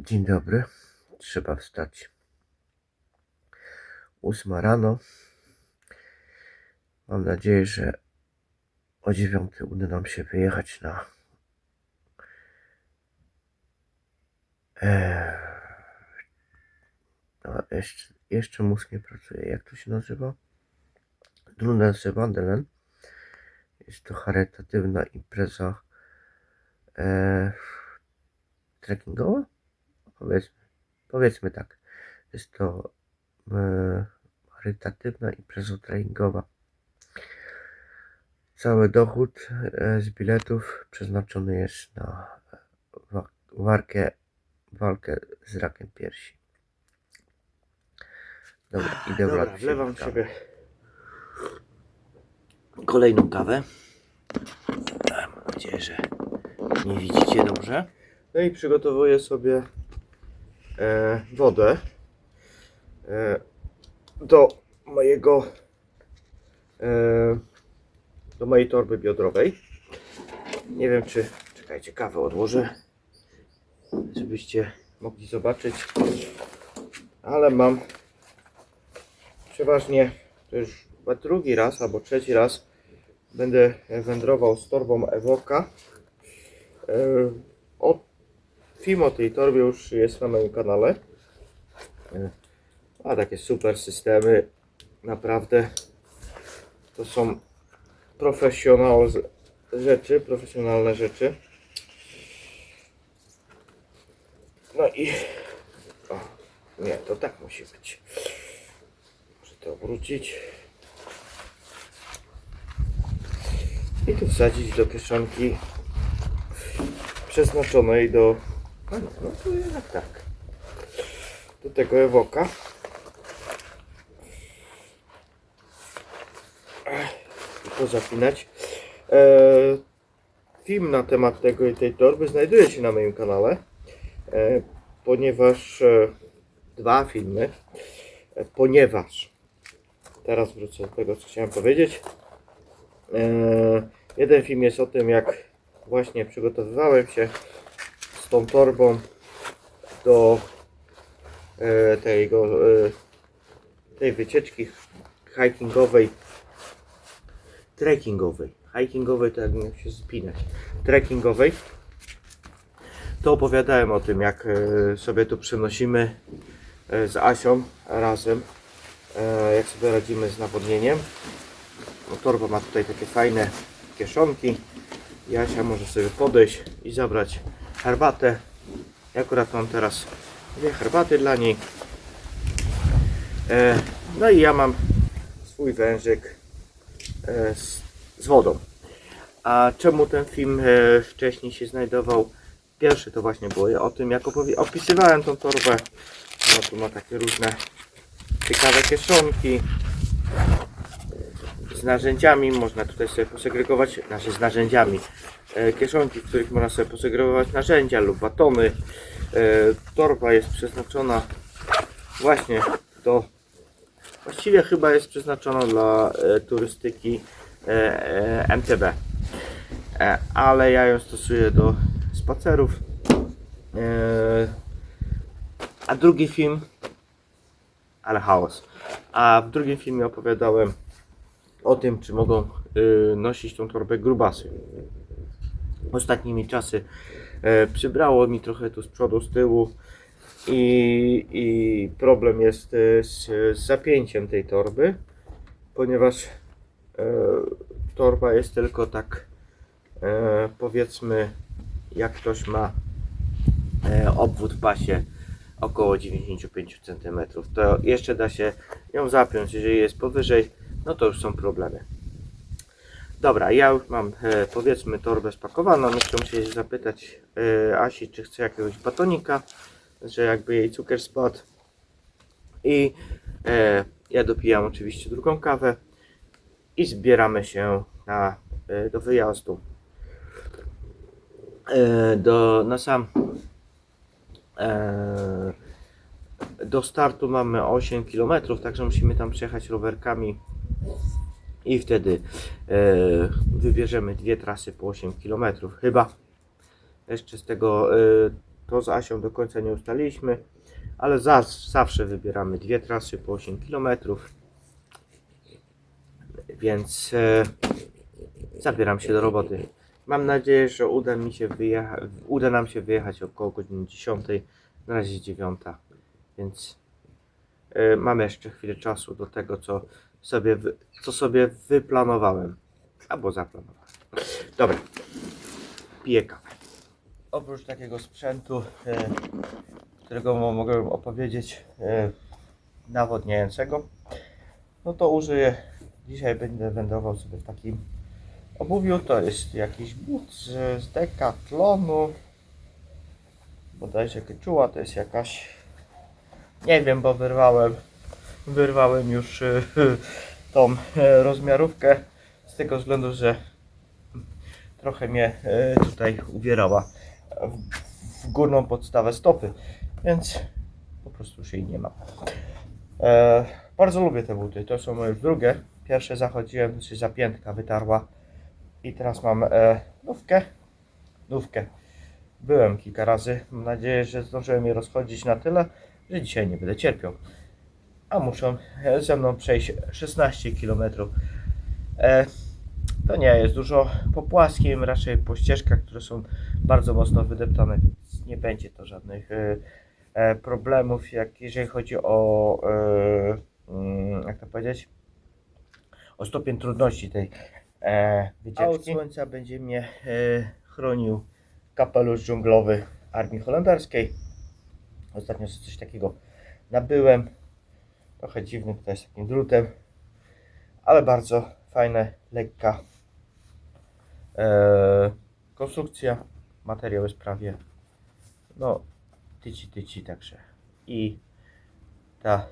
Dzień dobry. Trzeba wstać. Ósma rano. Mam nadzieję, że o dziewiątej uda nam się wyjechać na Eee, jeszcze, jeszcze mózg nie pracuje. Jak to się nazywa? Drunelse Wandelen. Jest to charytatywna impreza eee, trekkingowa? Powiedzmy, powiedzmy tak. Jest to e, charytatywna impreza treningowa. Cały dochód e, z biletów przeznaczony jest na wa- walkę, walkę z rakiem piersi. Dobra, idę Dobra, wlać wlewam w sobie kolejną kawę. Mam nadzieję, że nie widzicie dobrze. No i przygotowuję sobie wodę e, do mojego e, do mojej torby biodrowej. Nie wiem czy czekajcie, kawę odłożę, żebyście mogli zobaczyć. Ale mam przeważnie to już chyba drugi raz albo trzeci raz będę wędrował z torbą Evoka. E, o Film o tej torbie już jest na moim kanale. E, A takie super systemy. Naprawdę to są rzeczy, profesjonalne rzeczy. No i o, nie, to tak musi być. Muszę to obrócić. I tu wsadzić do kieszonki przeznaczonej do. A no, no to jednak tak. Do tego ewoka. To zapinać. E, film na temat tego i tej torby znajduje się na moim kanale, e, ponieważ e, dwa filmy, e, ponieważ teraz wrócę do tego, co chciałem powiedzieć. E, jeden film jest o tym, jak właśnie przygotowywałem się tą torbą do e, tego, e, tej wycieczki hikingowej, trekkingowej. Hikingowej to jak miał się spinać. Trekkingowej. To opowiadałem o tym, jak e, sobie tu przenosimy e, z Asią razem, e, jak sobie radzimy z nawodnieniem. No, torba ma tutaj takie fajne kieszonki. Jasia może sobie podejść i zabrać herbatę. Ja akurat mam teraz dwie herbaty dla niej. E, no i ja mam swój wężyk e, z, z wodą. A czemu ten film e, wcześniej się znajdował? Pierwszy to właśnie było o tym, jak opisywałem tą torbę. No tu ma takie różne ciekawe kieszonki z narzędziami, można tutaj sobie posegregować, znaczy z narzędziami, e, kieszonki, w których można sobie posegregować narzędzia lub batony. E, torba jest przeznaczona właśnie do, właściwie chyba jest przeznaczona dla e, turystyki MTB, ale ja ją stosuję do spacerów. A drugi film, ale chaos. A w drugim filmie opowiadałem o tym, czy mogą y, nosić tą torbę grubasy. Ostatnimi czasy e, przybrało mi trochę tu z przodu, z tyłu i, i problem jest e, z, z zapięciem tej torby, ponieważ e, torba jest tylko tak powiedzmy jak ktoś ma obwód w pasie około 95 cm, to jeszcze da się ją zapiąć, jeżeli jest powyżej, no to już są problemy. Dobra, ja już mam e, powiedzmy torbę spakowaną. Muszę się zapytać e, Asi, czy chce jakiegoś batonika, że jakby jej cukier spadł. I e, ja dopijam oczywiście drugą kawę i zbieramy się na, e, do wyjazdu. E, do, na sam e, do startu mamy 8 km, także musimy tam przejechać rowerkami i wtedy e, wybierzemy dwie trasy po 8 km chyba. Jeszcze z tego e, to z Asią do końca nie ustaliliśmy, ale za, zawsze wybieramy dwie trasy po 8 km. Więc e, zabieram się do roboty. Mam nadzieję, że uda, mi się wyjecha- uda nam się wyjechać około godziny 10. Na razie jest 9. Więc e, mamy jeszcze chwilę czasu do tego, co sobie, co sobie wyplanowałem. Albo zaplanowałem. Dobra. Piję kawę. Oprócz takiego sprzętu, e, którego mo- mogę opowiedzieć, e, nawodniającego, no to użyję. Dzisiaj będę wędrował sobie w takim obuwiu. To jest jakiś but z, z Decathlonu. Bodajże Keczuła to jest jakaś. Nie wiem, bo wyrwałem. Wyrwałem już e, tą e, rozmiarówkę z tego względu, że trochę mnie e, tutaj uwierała w, górną podstawę stopy, więc po prostu już jej nie mam. E, bardzo lubię te buty, to są moje drugie. Pierwsze zachodziłem, się zapiętka wytarła i teraz mam nówkę. Nówkę. Byłem kilka razy, mam nadzieję, że zdążyłem je rozchodzić na tyle, że dzisiaj nie będę cierpiał. A muszą e, ze mną przejść 16 km. E, to nie jest dużo po płaskim, raczej po ścieżkach, które są bardzo mocno wydeptane, więc nie będzie to żadnych e, problemów, jak jeżeli chodzi o mm, jak to powiedzieć, o stopień trudności tej wycieczki. A od słońca będzie mnie chronił kapelusz dżunglowy Armii Holenderskiej. Ostatnio coś takiego nabyłem. Trochę dziwny tutaj z takim drutem, ale bardzo fajne, lekka e, konstrukcja. Materiał jest prawie no tyci tyci także i ta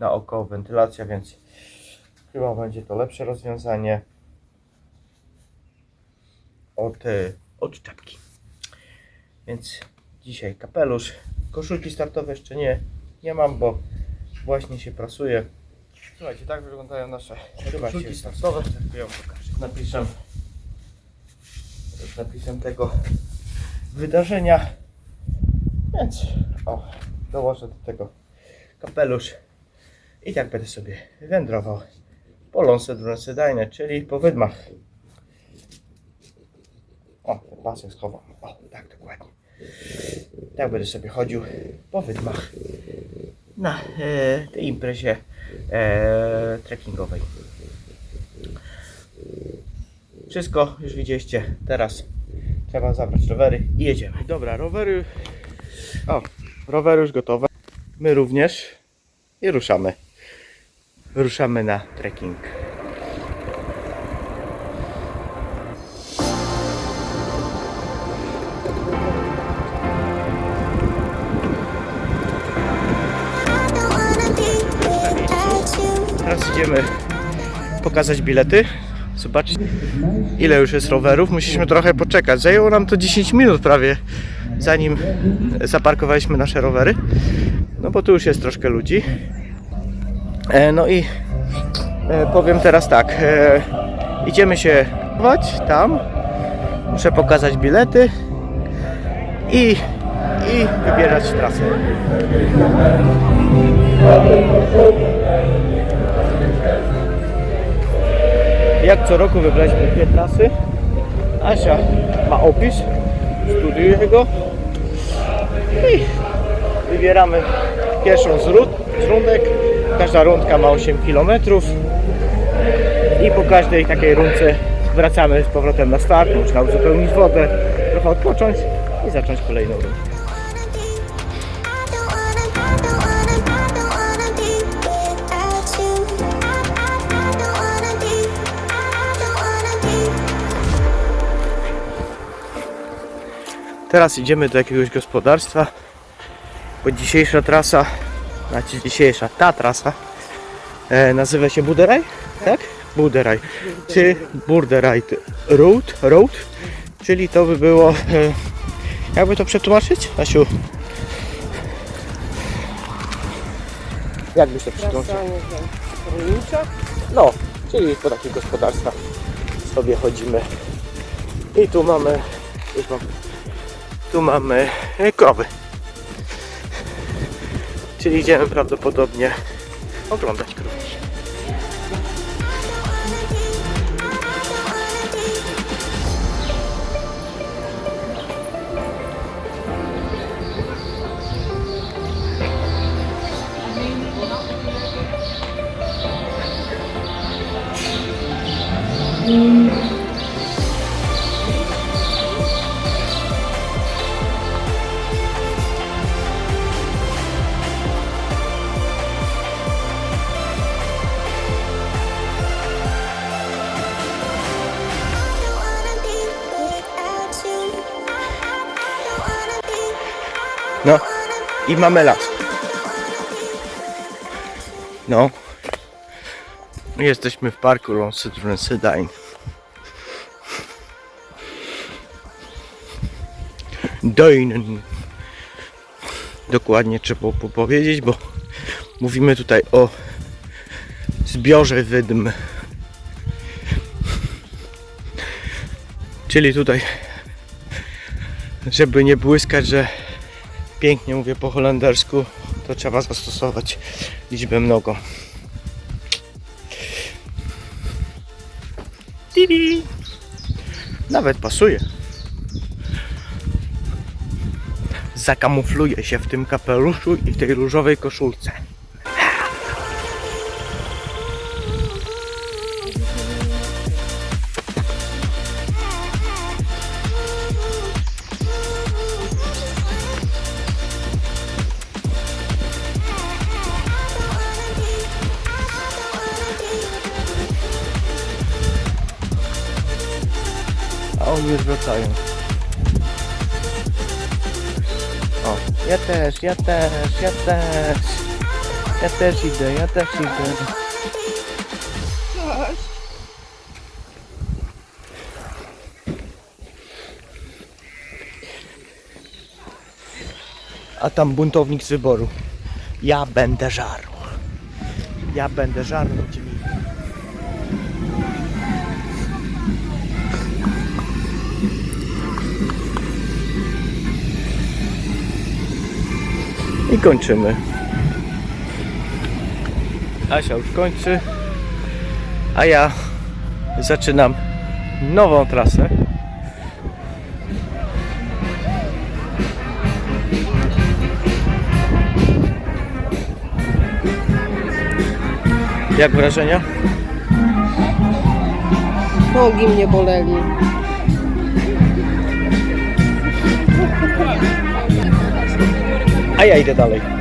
naokoło wentylacja, więc chyba będzie to lepsze rozwiązanie od, e, od czapki. Więc dzisiaj kapelusz. Koszulki startowe jeszcze nie, nie mam, bo właśnie się prasuje. Słuchajcie, tak wyglądają nasze koszulki startowe. Ja pokażę. Napiszę napisem tego wydarzenia. Więc o, dołożę do tego kapelusz i tak będę sobie wędrował po Lonse Drunesedajne, czyli po wydmach. O, ten pasek schowam. O, tak dokładnie. Tak będę sobie chodził po wydmach na e, tej imprezie e, trekkingowej. Wszystko już widzieliście. Teraz trzeba zabrać rowery i jedziemy. Dobra, rowery. O, rowery już gotowe. My również. I ruszamy. Ruszamy na trekking. Pokazać bilety. Zobaczyć ile już jest rowerów. Musieliśmy trochę poczekać. Zajęło nam to 10 minut prawie, zanim zaparkowaliśmy nasze rowery. No bo tu już jest troszkę ludzi. E, no i e, powiem teraz tak. E, idziemy się chować tam. Muszę pokazać bilety i, i wybierać trasę. Jak co roku wybraliśmy dwie trasy. Asia ma opis, studiuje go i wybieramy pierwszą z, rund, z rundek. Każda rundka ma 8 km i po każdej takiej rundce wracamy z powrotem na start, można uzupełnić wodę, trochę odpocząć i zacząć kolejną rundę. Teraz idziemy do jakiegoś gospodarstwa, bo dzisiejsza trasa, znaczy dzisiejsza, ta trasa e, nazywa się Buderaj, tak? Buderaj, czy Burderaj Road, Road, czyli to by było, e, jakby to przetłumaczyć, Asiu? Jakbyś to przetłumaczył? No, czyli po takich gospodarstwach sobie chodzimy. I tu mamy, już wam tu mamy krowy. Czyli idziemy prawdopodobnie oglądać krowy. No i mamy las. No. Jesteśmy w parku Lonsydain. Doinen. Dokładnie trzeba powiedzieć, bo mówimy tutaj o zbiorze wydm. Czyli tutaj, żeby nie błyskać, że pięknie mówię po holendersku, to trzeba zastosować liczbę mnogą. Tibi! Nawet pasuje. Zakamufluje się w tym kapeluszu i w tej różowej koszulce. A oni już wracają. O, ja też, ja też, ja też. Ja też idę, ja też idę. A tam buntownik z wyboru. Ja będę żarł. Ja będę żarł, I kończymy. Asia już kończy, a ja zaczynam nową trasę. Jak wrażenia? Nogi mnie boleli. A ja idę.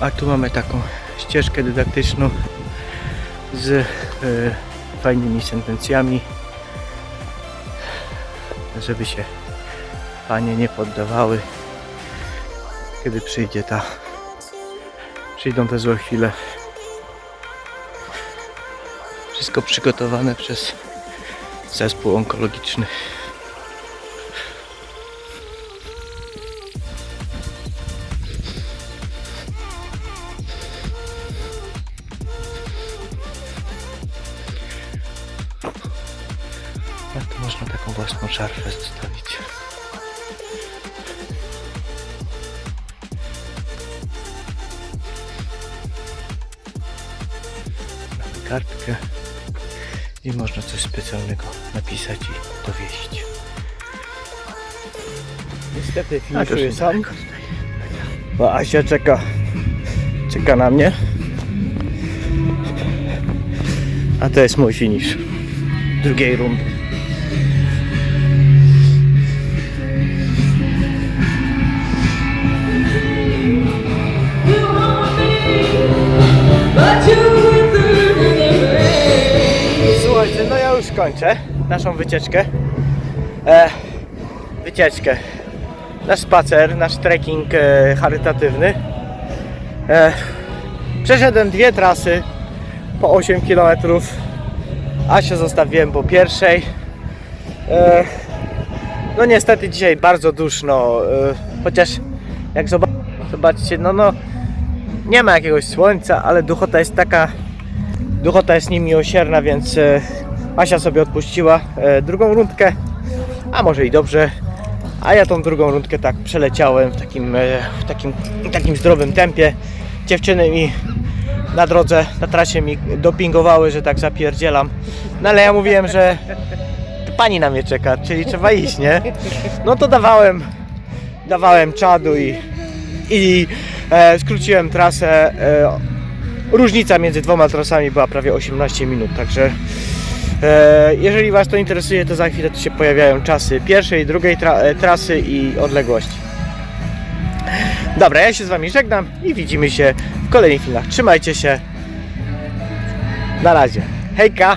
A tu mamy taką ścieżkę dydaktyczną z e, fajnymi sentencjami, żeby się panie nie poddawały, kiedy przyjdzie ta, przyjdą te złe chwile. Wszystko przygotowane przez zespół onkologiczny. Własną szarfę zostawić. Mamy kartkę i można coś specjalnego napisać i dowieść. Niestety finiszuję sam, bo Asia czeka, czeka na mnie. A to jest mój finish drugiej rundy. Słuchajcie, no ja już kończę naszą wycieczkę. E, wycieczkę. Nasz spacer, nasz trekking e, charytatywny. E, przeszedłem dwie trasy po 8 km. Asię zostawiłem po pierwszej. E, no niestety dzisiaj bardzo duszno, e, chociaż jak zoba- zobaczycie, no no nie ma jakiegoś słońca, ale duchota jest taka, duchota jest niemiłosierna, więc e, Asia sobie odpuściła e, drugą rundkę, a może i dobrze, a ja tą drugą rundkę tak przeleciałem w takim, e, w takim, w takim zdrowym tempie. Dziewczyny mi na drodze, na trasie mi dopingowały, że tak zapierdzielam. No ale ja mówiłem, że pani na mnie czeka, czyli trzeba iść, nie? No to dawałem, dawałem czadu i, i e, skróciłem trasę. E, różnica między dwoma trasami była prawie 18 minut, także e, jeżeli Was to interesuje, to za chwilę tu się pojawiają czasy pierwszej, drugiej tra trasy i odległości. Dobra, ja się z Wami żegnam i widzimy się w kolejnych filmach. Trzymajcie się. Na razie. Hejka!